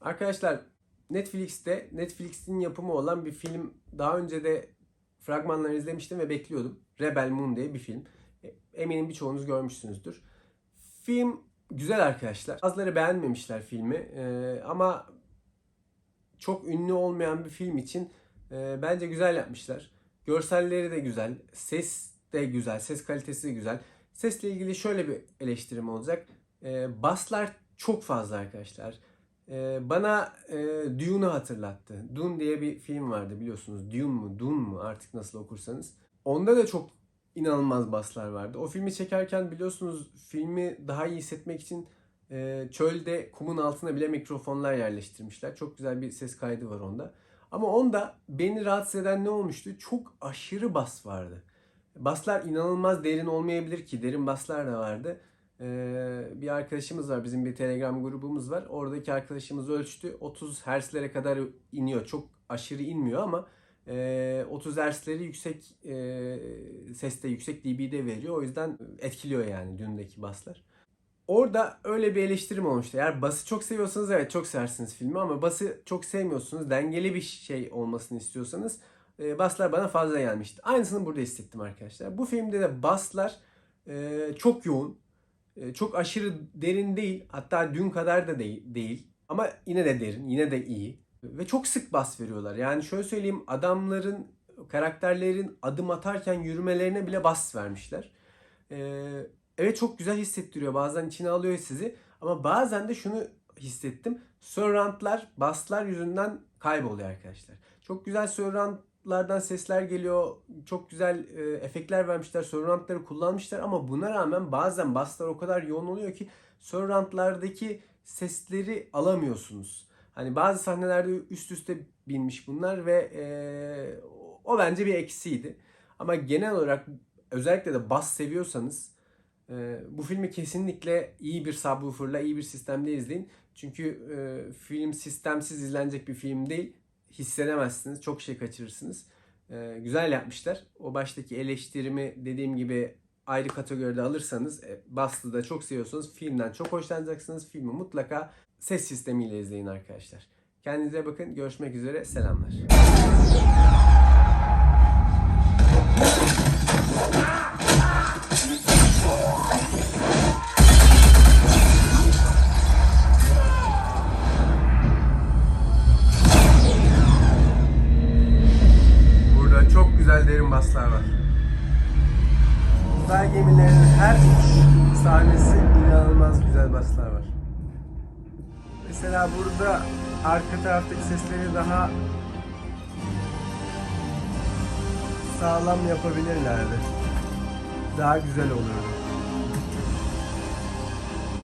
Arkadaşlar Netflix'te Netflix'in yapımı olan bir film daha önce de fragmanlarını izlemiştim ve bekliyordum. Rebel Moon diye bir film. E, Eminim birçoğunuz görmüşsünüzdür. Film güzel arkadaşlar. Bazıları beğenmemişler filmi E, ama çok ünlü olmayan bir film için e, bence güzel yapmışlar. Görselleri de güzel, ses de güzel, ses kalitesi de güzel. Sesle ilgili şöyle bir eleştirim olacak. Baslar çok fazla arkadaşlar. E, bana e, Dune'u hatırlattı. Dune diye bir film vardı biliyorsunuz. Dune mu, Dune mu artık nasıl okursanız. Onda da çok inanılmaz baslar vardı. O filmi çekerken biliyorsunuz filmi daha iyi hissetmek için e, çölde kumun altına bile mikrofonlar yerleştirmişler. Çok güzel bir ses kaydı var onda. Ama onda beni rahatsız eden ne olmuştu? Çok aşırı bas vardı. Baslar inanılmaz derin olmayabilir ki derin baslar da vardı. Ee, bir arkadaşımız var bizim bir telegram grubumuz var. Oradaki arkadaşımız ölçtü 30 Hz'lere kadar iniyor. Çok aşırı inmiyor ama e, 30 Hz'leri yüksek e, seste yüksek dB'de veriyor. O yüzden etkiliyor yani dündeki baslar. Orada öyle bir eleştirim olmuştu. Eğer bası çok seviyorsanız evet çok seversiniz filmi ama bası çok sevmiyorsunuz. Dengeli bir şey olmasını istiyorsanız e, baslar bana fazla gelmişti. Aynısını burada hissettim arkadaşlar. Bu filmde de baslar e, çok yoğun. E, çok aşırı derin değil. Hatta dün kadar da değil, değil. Ama yine de derin, yine de iyi. Ve çok sık bas veriyorlar. Yani şöyle söyleyeyim adamların, karakterlerin adım atarken yürümelerine bile bas vermişler. E, evet çok güzel hissettiriyor. Bazen içine alıyor sizi. Ama bazen de şunu hissettim. Surroundlar, baslar yüzünden kayboluyor arkadaşlar. Çok güzel surroundlardan sesler geliyor. Çok güzel e, efektler vermişler. Surroundları kullanmışlar ama buna rağmen bazen baslar o kadar yoğun oluyor ki surroundlardaki sesleri alamıyorsunuz. Hani bazı sahnelerde üst üste binmiş bunlar ve e, o bence bir eksiydi. Ama genel olarak özellikle de bas seviyorsanız ee, bu filmi kesinlikle iyi bir subwoofer'la, iyi bir sistemde izleyin. Çünkü e, film sistemsiz izlenecek bir film değil. Hissedemezsiniz, çok şey kaçırırsınız. Ee, güzel yapmışlar. O baştaki eleştirimi dediğim gibi ayrı kategoride alırsanız, e, Bastı da çok seviyorsanız filmden çok hoşlanacaksınız. Filmi mutlaka ses sistemiyle izleyin arkadaşlar. Kendinize bakın. Görüşmek üzere. Selamlar. Derin baslar var. Uzay gemilerinin her sahnesi inanılmaz güzel baslar var. Mesela burada arka taraftaki sesleri daha sağlam yapabilirlerdi. Daha güzel olurdu.